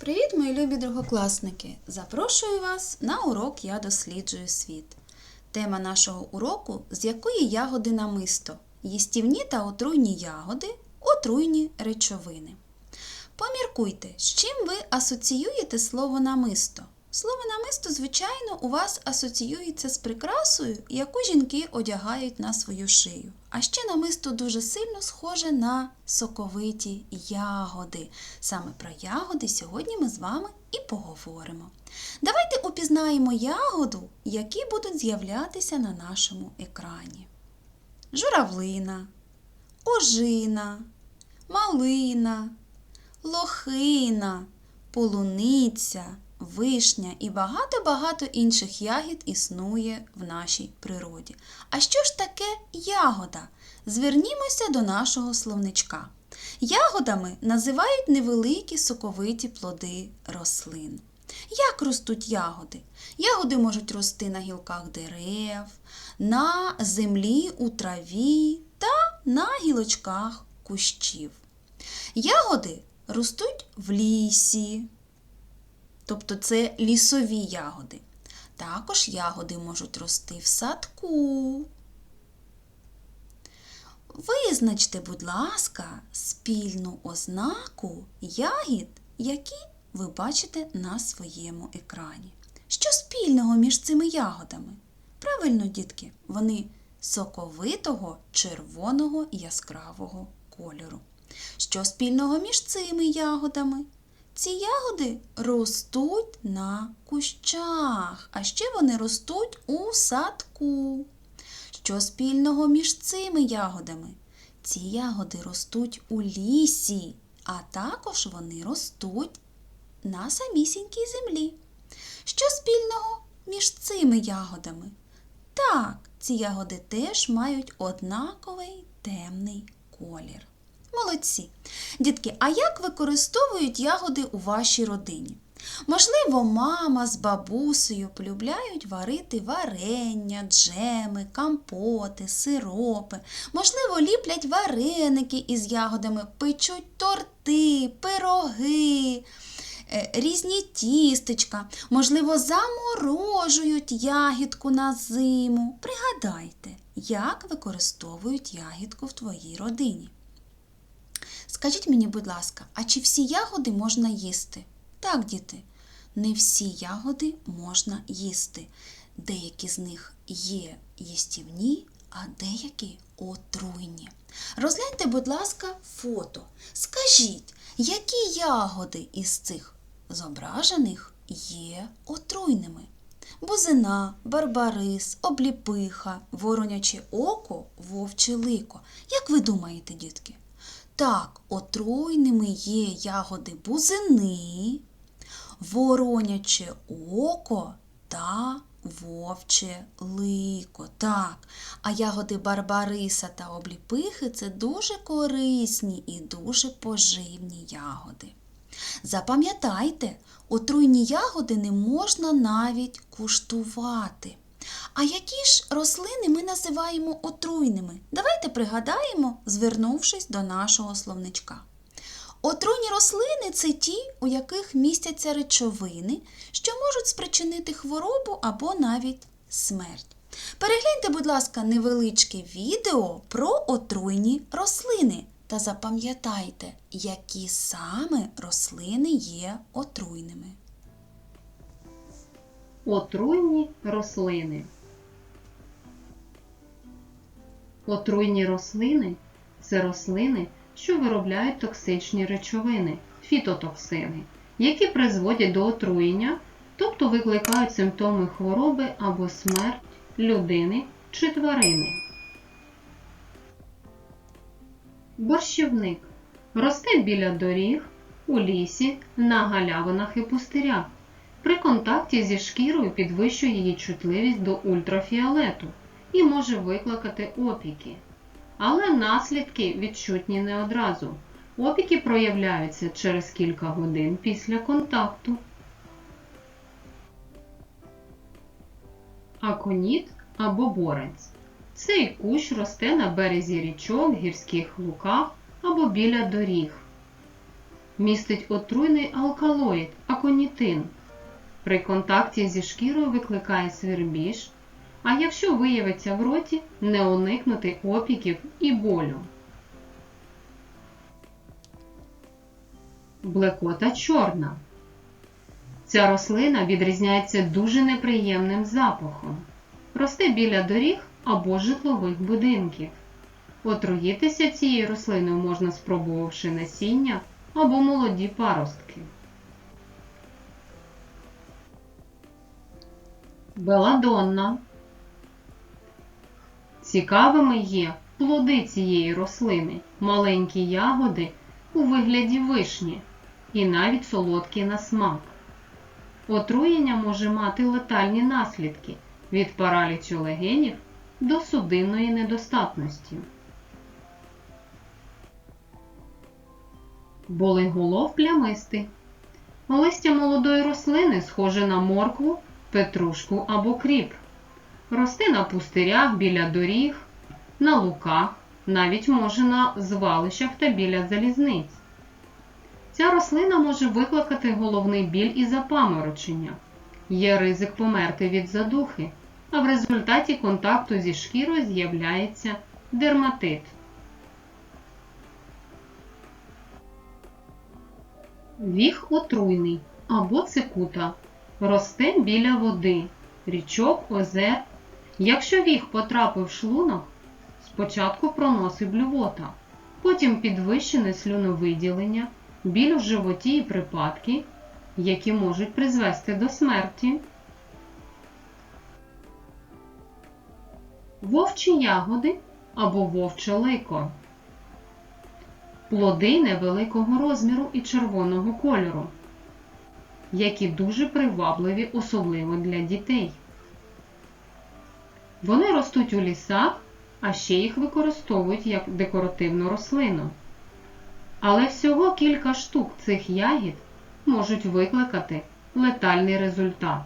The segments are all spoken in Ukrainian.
Привіт, мої любі другокласники! Запрошую вас на урок Я досліджую світ. Тема нашого уроку з якої ягоди намисто їстівні та отруйні ягоди, отруйні речовини. Поміркуйте, з чим ви асоціюєте слово намисто. Слово намисто, звичайно, у вас асоціюється з прикрасою, яку жінки одягають на свою шию. А ще намисто дуже сильно схоже на соковиті ягоди. Саме про ягоди сьогодні ми з вами і поговоримо. Давайте упізнаємо ягоду, які будуть з'являтися на нашому екрані. Журавлина, ожина, малина, лохина, полуниця, вишня і багато-багато інших ягід існує в нашій природі. А що ж таке ягода? Звернімося до нашого словничка. Ягодами називають невеликі соковиті плоди рослин. Як ростуть ягоди? Ягоди можуть рости на гілках дерев, на землі у траві та на гілочках кущів. Ягоди ростуть в лісі, тобто це лісові ягоди. Також ягоди можуть рости в садку. Визначте, будь ласка, спільну ознаку ягід, які ви бачите на своєму екрані. Що спільного між цими ягодами? Правильно, дітки, вони соковитого червоного яскравого кольору. Що спільного між цими ягодами? Ці ягоди ростуть на кущах, а ще вони ростуть у садку. Що спільного між цими ягодами? Ці ягоди ростуть у лісі, а також вони ростуть на самісінькій землі. Що спільного між цими ягодами? Так, ці ягоди теж мають однаковий темний колір. Молодці. Дітки, а як використовують ягоди у вашій родині? Можливо, мама з бабусею полюбляють варити варення, джеми, компоти, сиропи. Можливо, ліплять вареники із ягодами, печуть торти, пироги, е, різні тістечка. Можливо, заморожують ягідку на зиму. Пригадайте, як використовують ягідку в твоїй родині. Скажіть мені, будь ласка, а чи всі ягоди можна їсти? Так, діти, не всі ягоди можна їсти. Деякі з них є їстівні, а деякі отруйні. Розгляньте, будь ласка, фото. Скажіть, які ягоди із цих зображених є отруйними? Бузина, барбарис, обліпиха, вороняче око, вовче лико. Як ви думаєте, дітки? Так, отруйними є ягоди бузини, вороняче око та вовче лико. Так, а ягоди барбариса та обліпихи це дуже корисні і дуже поживні ягоди. Запам'ятайте, отруйні ягоди не можна навіть куштувати. А які ж рослини ми називаємо отруйними? Давайте пригадаємо, звернувшись до нашого словничка. Отруйні рослини це ті, у яких містяться речовини, що можуть спричинити хворобу або навіть смерть. Перегляньте, будь ласка, невеличке відео про отруйні рослини та запам'ятайте, які саме рослини є отруйними. Отруйні рослини. Отруйні рослини це рослини, що виробляють токсичні речовини, фітотоксини, які призводять до отруєння, тобто викликають симптоми хвороби або смерть людини чи тварини. Борщівник росте біля доріг, у лісі, на галявинах і пустирях. При контакті зі шкірою підвищує її чутливість до ультрафіолету і може викликати опіки. Але наслідки відчутні не одразу. Опіки проявляються через кілька годин після контакту. Аконіт або боренць. Цей кущ росте на березі річок, гірських луках або біля доріг. містить отруйний алкалоїд аконітин. При контакті зі шкірою викликає свербіж, а якщо виявиться в роті, не уникнути опіків і болю. Блекота чорна. Ця рослина відрізняється дуже неприємним запахом. Росте біля доріг або житлових будинків. Отруїтися цією рослиною можна спробувавши насіння або молоді паростки. Беладонна. Цікавими є плоди цієї рослини, маленькі ягоди у вигляді вишні і навіть солодкі на смак. Отруєння може мати летальні наслідки від паралічу легенів до судинної недостатності. Болиголов плямистий. Листя молодої рослини схоже на моркву, петрушку або кріп. Росте на пустирях біля доріг, на луках, навіть може на звалищах та біля залізниць. Ця рослина може викликати головний біль і запаморочення. Є ризик померти від задухи, а в результаті контакту зі шкірою з'являється дерматит. Віх отруйний або цикута. Росте біля води, річок, озер. Якщо віх потрапив в шлунок, спочатку проносить блювота, потім підвищене слюновиділення, біль у животі і припадки, які можуть призвести до смерті. Вовчі ягоди або вовче лико. Плоди невеликого розміру і червоного кольору, які дуже привабливі, особливо для дітей. Вони ростуть у лісах, а ще їх використовують як декоративну рослину. Але всього кілька штук цих ягід можуть викликати летальний результат.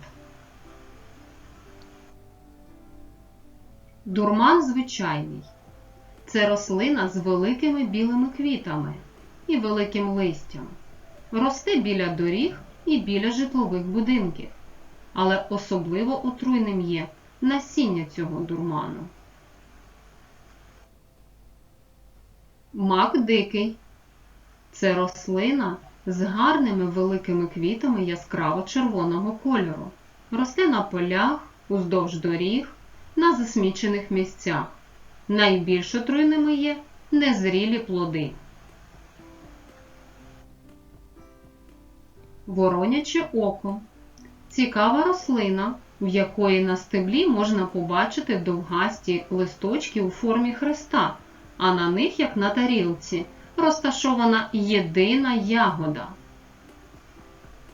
Дурман звичайний. Це рослина з великими білими квітами і великим листям. Росте біля доріг і біля житлових будинків. Але особливо отруйним є насіння цього дурману. Мак дикий. Це рослина з гарними великими квітами яскраво червоного кольору. Росте на полях, уздовж доріг, на засмічених місцях. Найбільш отруйними є незрілі плоди. Вороняче око. Цікава рослина, в якої на стеблі можна побачити довгасті листочки у формі хреста, а на них, як на тарілці, розташована єдина ягода.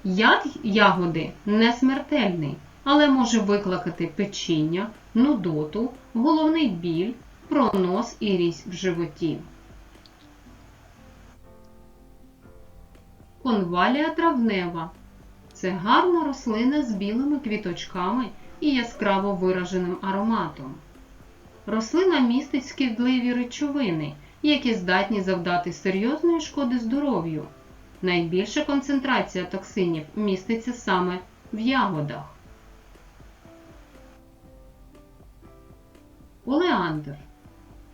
Яд ягоди не смертельний, але може викликати печіння, нудоту, головний біль, пронос і різь в животі. Конвалія травнева це гарна рослина з білими квіточками і яскраво вираженим ароматом. Рослина містить шкідливі речовини, які здатні завдати серйозної шкоди здоров'ю. Найбільша концентрація токсинів міститься саме в ягодах. Олеандр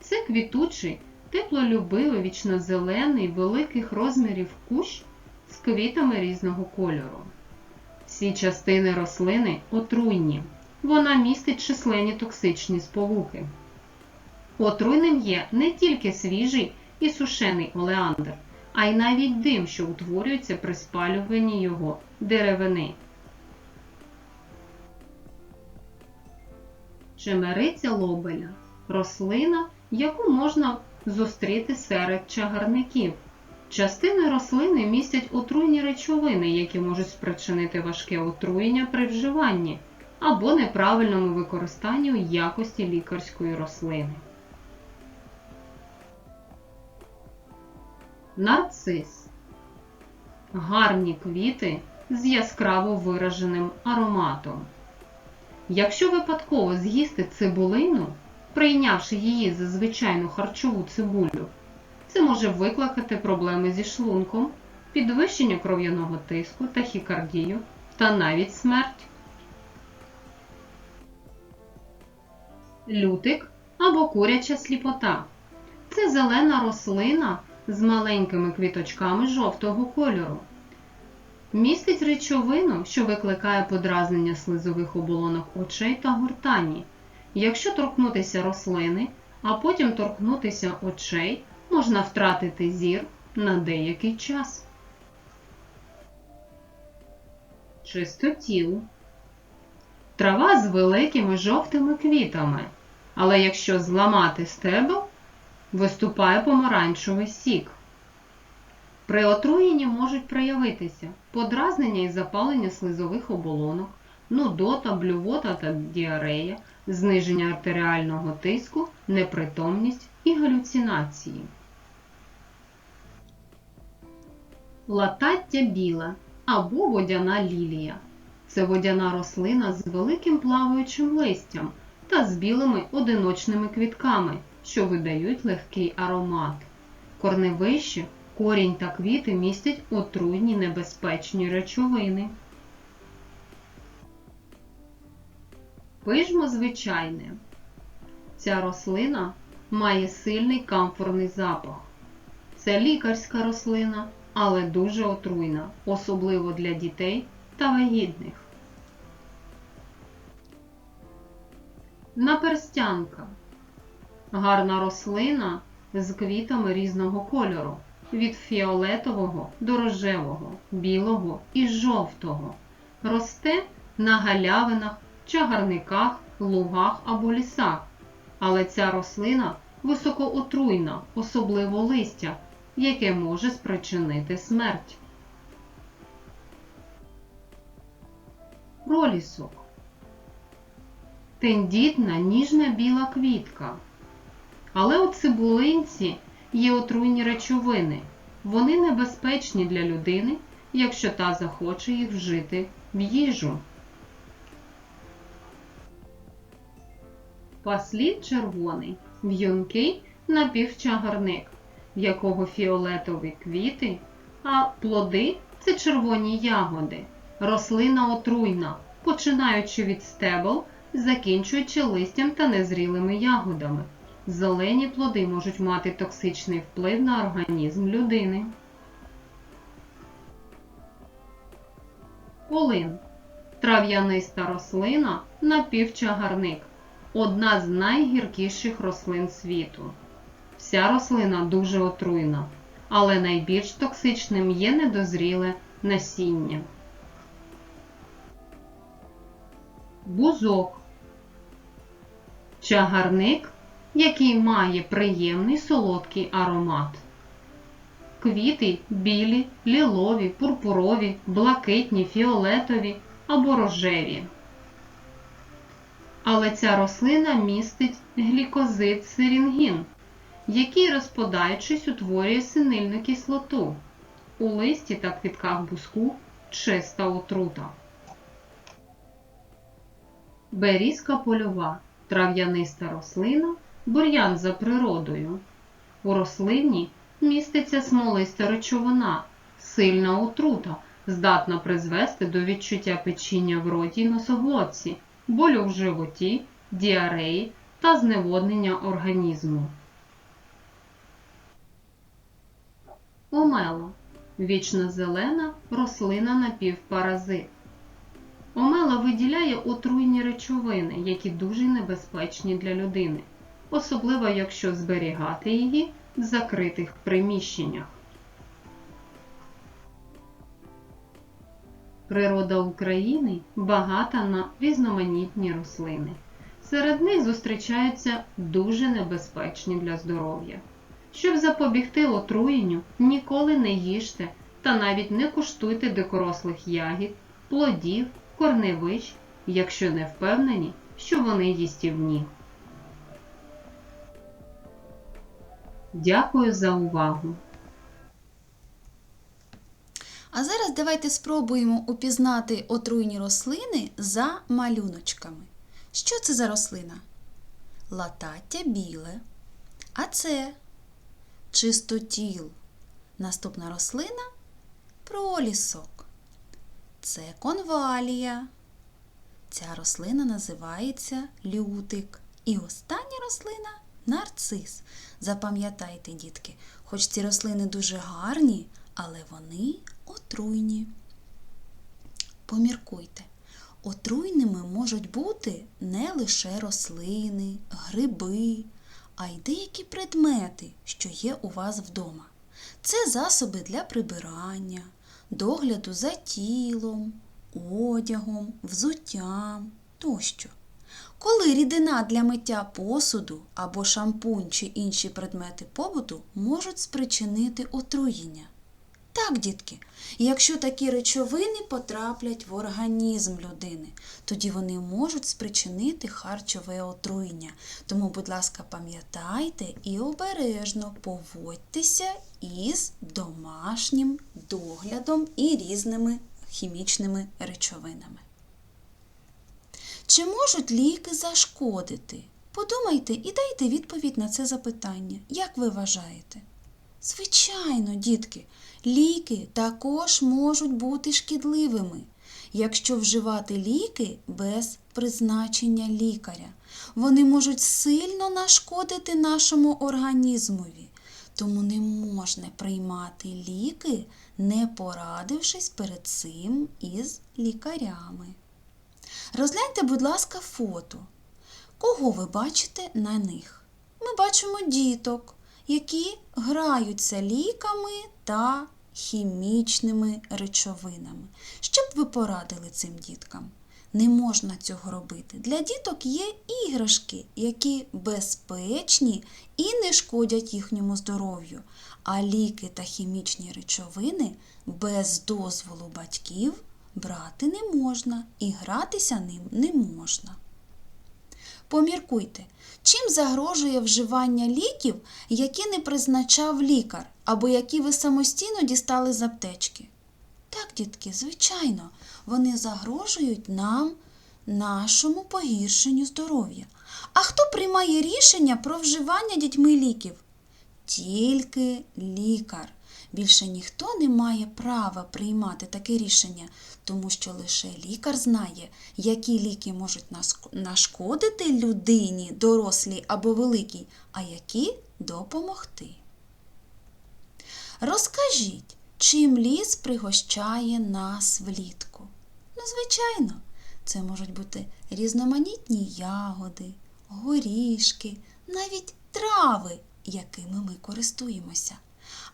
це квітучий, теплолюбивий, вічнозелений, великих розмірів кущ квітами різного кольору. Всі частини рослини отруйні. Вона містить численні токсичні сполуки. Отруйним є не тільки свіжий і сушений олеандр, а й навіть дим, що утворюється при спалюванні його деревини. Чемериця лобеля рослина, яку можна зустріти серед чагарників. Частини рослини містять отруйні речовини, які можуть спричинити важке отруєння при вживанні або неправильному використанні у якості лікарської рослини. Нарцис гарні квіти з яскраво вираженим ароматом. Якщо випадково з'їсти цибулину, прийнявши її за звичайну харчову цибулю, це може викликати проблеми зі шлунком, підвищення кров'яного тиску, тахікардію та навіть смерть. Лютик або куряча сліпота. Це зелена рослина з маленькими квіточками жовтого кольору. Містить речовину, що викликає подразнення слизових оболонок очей та гортані. Якщо торкнутися рослини, а потім торкнутися очей, можна втратити зір на деякий час. Чистотіл. Трава з великими жовтими квітами, але якщо зламати стебел, виступає помаранчевий сік. При отруєнні можуть проявитися подразнення і запалення слизових оболонок, нудота, блювота та діарея, зниження артеріального тиску, непритомність і галюцинації. Латаття біла або водяна лілія. Це водяна рослина з великим плаваючим листям та з білими одиночними квітками, що видають легкий аромат. Корневище, корінь та квіти містять отруйні небезпечні речовини. Пижмо звичайне. Ця рослина має сильний камфорний запах. Це лікарська рослина, але дуже отруйна, особливо для дітей та вагітних. Наперстянка. Гарна рослина з квітами різного кольору від фіолетового до рожевого, білого і жовтого. Росте на галявинах, чагарниках, лугах або лісах. Але ця рослина високоотруйна, особливо листя, яке може спричинити смерть. Пролісок. Тендітна ніжна біла квітка. Але у цибулинці є отруйні речовини. Вони небезпечні для людини, якщо та захоче їх вжити в їжу. Паслід червоний, в'юнкий напівчагарник, в якого фіолетові квіти, а плоди це червоні ягоди. Рослина отруйна, починаючи від стебел, закінчуючи листям та незрілими ягодами. Зелені плоди можуть мати токсичний вплив на організм людини. Полин трав'яниста рослина напівчагарник. Одна з найгіркіших рослин світу. Вся рослина дуже отруйна, але найбільш токсичним є недозріле насіння. Бузок чагарник, який має приємний солодкий аромат. Квіти білі, лілові, пурпурові, блакитні, фіолетові або рожеві. Але ця рослина містить глікозид сирінгін, який, розпадаючись, утворює синильну кислоту. У листі та квітках буску чиста отрута. Берізка польова трав'яниста рослина, бур'ян за природою. У рослині міститься смолиста речовина, сильна отрута, здатна призвести до відчуття печіння в роті й носоглотці, болю в животі, діареї та зневоднення організму. Омела вічно зелена рослина напівпаразит. Омела виділяє отруйні речовини, які дуже небезпечні для людини, особливо якщо зберігати її в закритих приміщеннях. Природа України багата на різноманітні рослини. Серед них зустрічаються дуже небезпечні для здоров'я. Щоб запобігти отруєнню, ніколи не їжте та навіть не куштуйте дикорослих ягід, плодів, корневищ, якщо не впевнені, що вони їстівні. Дякую за увагу! А зараз давайте спробуємо упізнати отруйні рослини за малюночками. Що це за рослина? Латаття біле. А це чистотіл. Наступна рослина пролісок. Це конвалія. Ця рослина називається лютик. І остання рослина нарцис. Запам'ятайте, дітки, хоч ці рослини дуже гарні, але вони отруйні. Поміркуйте, отруйними можуть бути не лише рослини, гриби, а й деякі предмети, що є у вас вдома. Це засоби для прибирання, догляду за тілом, одягом, взуттям тощо. Коли рідина для миття посуду або шампунь чи інші предмети побуту можуть спричинити отруєння. Так, дітки, якщо такі речовини потраплять в організм людини, тоді вони можуть спричинити харчове отруєння. Тому, будь ласка, пам'ятайте і обережно поводьтеся із домашнім доглядом і різними хімічними речовинами. Чи можуть ліки зашкодити? Подумайте і дайте відповідь на це запитання. Як ви вважаєте? Звичайно, дітки, ліки також можуть бути шкідливими, якщо вживати ліки без призначення лікаря. Вони можуть сильно нашкодити нашому організмові, тому не можна приймати ліки, не порадившись перед цим із лікарями. Розгляньте, будь ласка, фото. Кого ви бачите на них? Ми бачимо діток, які граються ліками та хімічними речовинами. Що б ви порадили цим діткам? Не можна цього робити. Для діток є іграшки, які безпечні і не шкодять їхньому здоров'ю. А ліки та хімічні речовини без дозволу батьків брати не можна і гратися ним не можна. Поміркуйте, чим загрожує вживання ліків, які не призначав лікар, або які ви самостійно дістали з аптечки? Так, дітки, звичайно, вони загрожують нам, нашому погіршенню здоров'я. А хто приймає рішення про вживання дітьми ліків? Тільки лікар. Більше ніхто не має права приймати таке рішення, тому що лише лікар знає, які ліки можуть нашкодити людині, дорослій або великій, а які допомогти. Розкажіть, чим ліс пригощає нас влітку? Ну, звичайно, це можуть бути різноманітні ягоди, горішки, навіть трави, якими ми користуємося.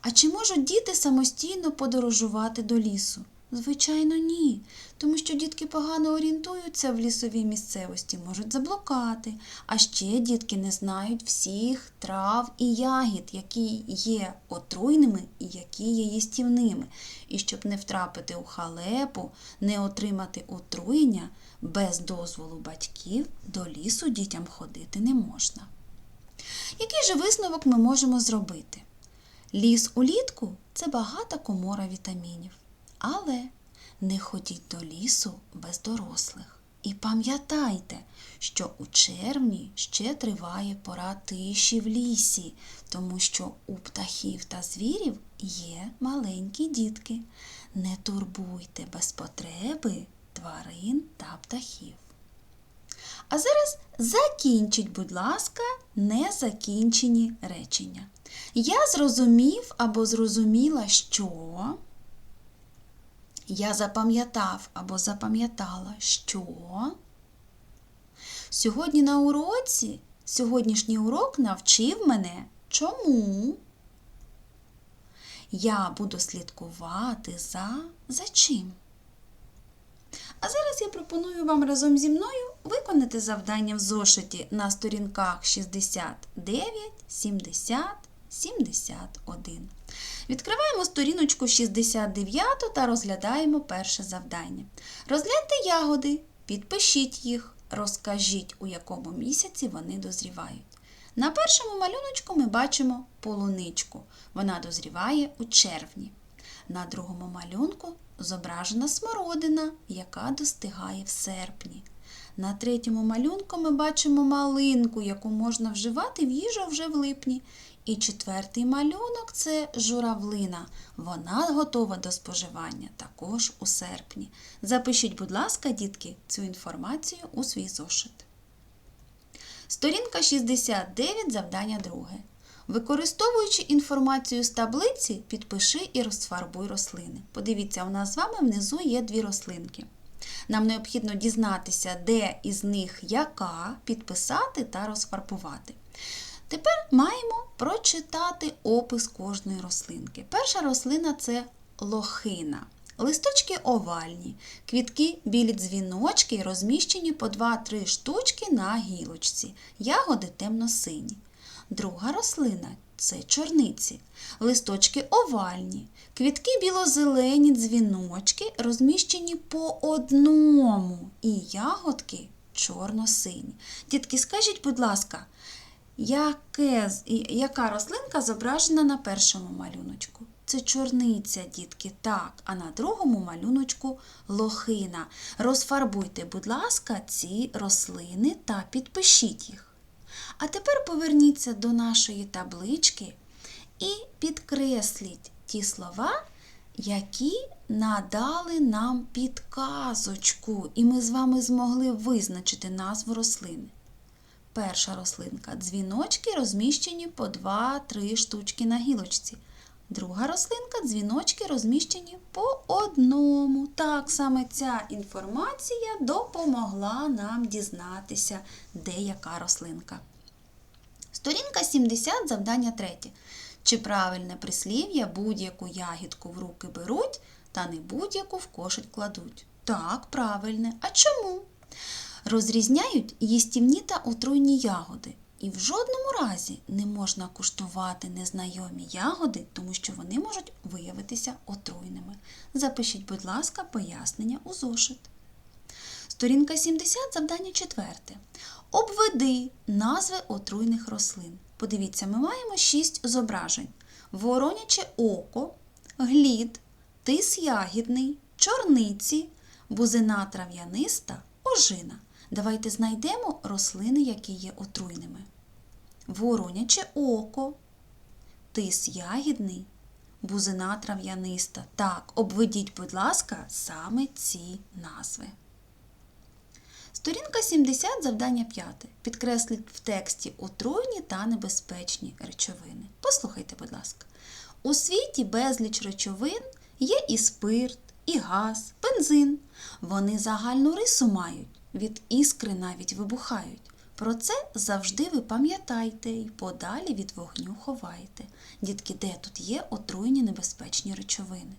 А чи можуть діти самостійно подорожувати до лісу? Звичайно, ні, тому що дітки погано орієнтуються в лісовій місцевості, можуть заблукати. А ще дітки не знають всіх трав і ягід, які є отруйними і які є їстівними. І щоб не втрапити у халепу, не отримати отруєння, без дозволу батьків до лісу дітям ходити не можна. Який же висновок ми можемо зробити? Ліс улітку це багата комора вітамінів. Але не ходіть до лісу без дорослих. І пам'ятайте, що у червні ще триває пора тиші в лісі, тому що у птахів та звірів є маленькі дітки. Не турбуйте без потреби тварин та птахів. А зараз закінчіть, будь ласка, незакінчені речення. Я зрозумів або зрозуміла, що. Я запам'ятав або запам'ятала, що. Сьогодні на уроці, сьогоднішній урок навчив мене чому. Я буду слідкувати за за чим. А зараз я пропоную вам разом зі мною виконати завдання в зошиті на сторінках 69, 70, 71. Відкриваємо сторіночку 69 та розглядаємо перше завдання. Розгляньте ягоди, підпишіть їх, розкажіть, у якому місяці вони дозрівають. На першому малюночку ми бачимо полуничку. Вона дозріває у червні. На другому малюнку зображена смородина, яка достигає в серпні. На третьому малюнку ми бачимо малинку, яку можна вживати в їжу вже в липні. І четвертий малюнок це журавлина. Вона готова до споживання також у серпні. Запишіть, будь ласка, дітки, цю інформацію у свій зошит. Сторінка 69, завдання друге. Використовуючи інформацію з таблиці, підпиши і розфарбуй рослини. Подивіться, у нас з вами внизу є дві рослинки. Нам необхідно дізнатися, де із них яка, підписати та розфарбувати. Тепер маємо прочитати опис кожної рослинки. Перша рослина це лохина. Листочки овальні, квітки білі дзвіночки розміщені по 2-3 штучки на гілочці, ягоди темно-сині. Друга рослина це чорниці. Листочки овальні, квітки біло-зелені дзвіночки розміщені по одному і ягодки чорно-сині. Дітки, скажіть, будь ласка, яке, яка рослинка зображена на першому малюночку? Це чорниця, дітки, так, а на другому малюночку лохина. Розфарбуйте, будь ласка, ці рослини та підпишіть їх. А тепер поверніться до нашої таблички і підкресліть ті слова, які надали нам підказочку, і ми з вами змогли визначити назву рослини. Перша рослинка дзвіночки розміщені по 2-3 штучки на гілочці. Друга рослинка дзвіночки розміщені по одному. Так саме ця інформація допомогла нам дізнатися, де яка рослинка. Сторінка 70, завдання 3. Чи правильне прислів'я будь-яку ягідку в руки беруть, та не будь-яку в кошик кладуть? Так, правильне. А чому? Розрізняють їстівні та отруйні ягоди. І в жодному разі не можна куштувати незнайомі ягоди, тому що вони можуть виявитися отруйними. Запишіть, будь ласка, пояснення у зошит. Сторінка 70, завдання 4. Обведи назви отруйних рослин. Подивіться, ми маємо 6 зображень: вороняче око, глід, тис ягідний, чорниці, бузина трав'яниста, ожина. Давайте знайдемо рослини, які є отруйними. Вороняче око, тис ягідний, бузина трав'яниста. Так, обведіть, будь ласка, саме ці назви. Сторінка 70, завдання 5. Підкресліть в тексті отруйні та небезпечні речовини. Послухайте, будь ласка. У світі безліч речовин є і спирт, і газ, бензин. Вони загальну рису мають, від іскри навіть вибухають. Про це завжди ви пам'ятайте і подалі від вогню ховайте. Дітки, де тут є отруйні небезпечні речовини?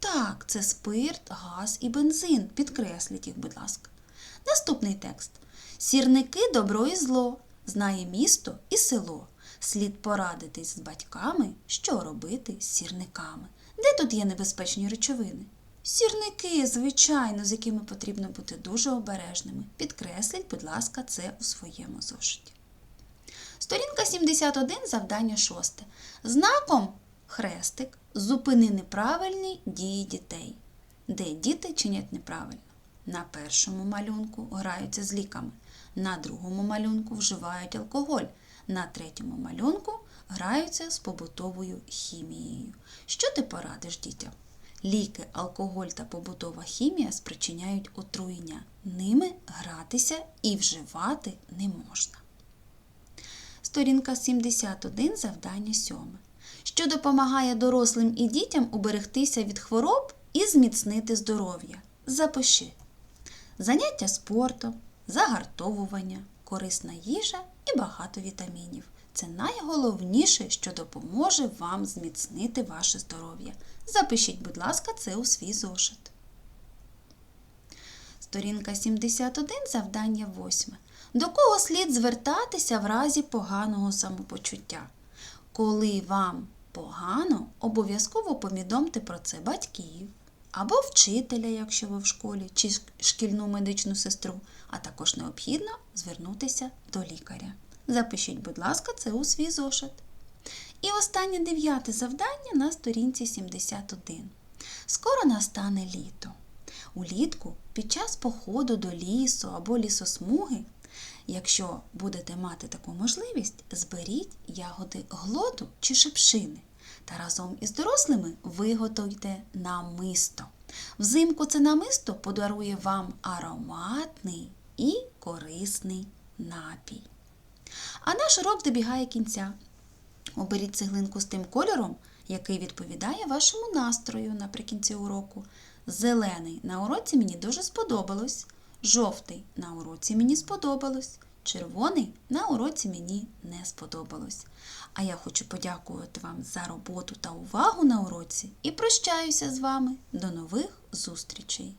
Так, це спирт, газ і бензин. Підкресліть їх, будь ласка. Наступний текст. Сірники добро і зло, знає місто і село. Слід порадитись з батьками, що робити з сірниками. Де тут є небезпечні речовини? Сірники, звичайно, з якими потрібно бути дуже обережними. Підкресліть, будь ласка, це у своєму зошиті. Сторінка 71, завдання 6. Знаком хрестик зупини неправильні дії дітей. Де діти чинять неправильно? На першому малюнку граються з ліками, на другому малюнку вживають алкоголь, на третьому малюнку граються з побутовою хімією. Що ти порадиш дітям? Ліки, алкоголь та побутова хімія спричиняють отруєння. Ними гратися і вживати не можна. Сторінка 71, завдання 7. Що допомагає дорослим і дітям уберегтися від хвороб і зміцнити здоров'я. Запиши. Заняття спортом, загартовування, корисна їжа і багато вітамінів. Це найголовніше, що допоможе вам зміцнити ваше здоров'я. Запишіть, будь ласка, це у свій зошит. Сторінка 71, завдання 8. До кого слід звертатися в разі поганого самопочуття? Коли вам погано, обов'язково повідомте про це батьків або вчителя, якщо ви в школі, чи шкільну медичну сестру, а також необхідно звернутися до лікаря. Запишіть, будь ласка, це у свій зошит. І останнє дев'яте завдання на сторінці 71. Скоро настане літо. Улітку під час походу до лісу або лісосмуги Якщо будете мати таку можливість, зберіть ягоди глоду чи шипшини та разом із дорослими виготуйте намисто. Взимку це намисто подарує вам ароматний і корисний напій. А наш урок добігає кінця. Оберіть цеглинку з тим кольором, який відповідає вашому настрою наприкінці уроку. Зелений на уроці мені дуже сподобалось. Жовтий на уроці мені сподобалось. Червоний на уроці мені не сподобалось. А я хочу подякувати вам за роботу та увагу на уроці і прощаюся з вами. До нових зустрічей!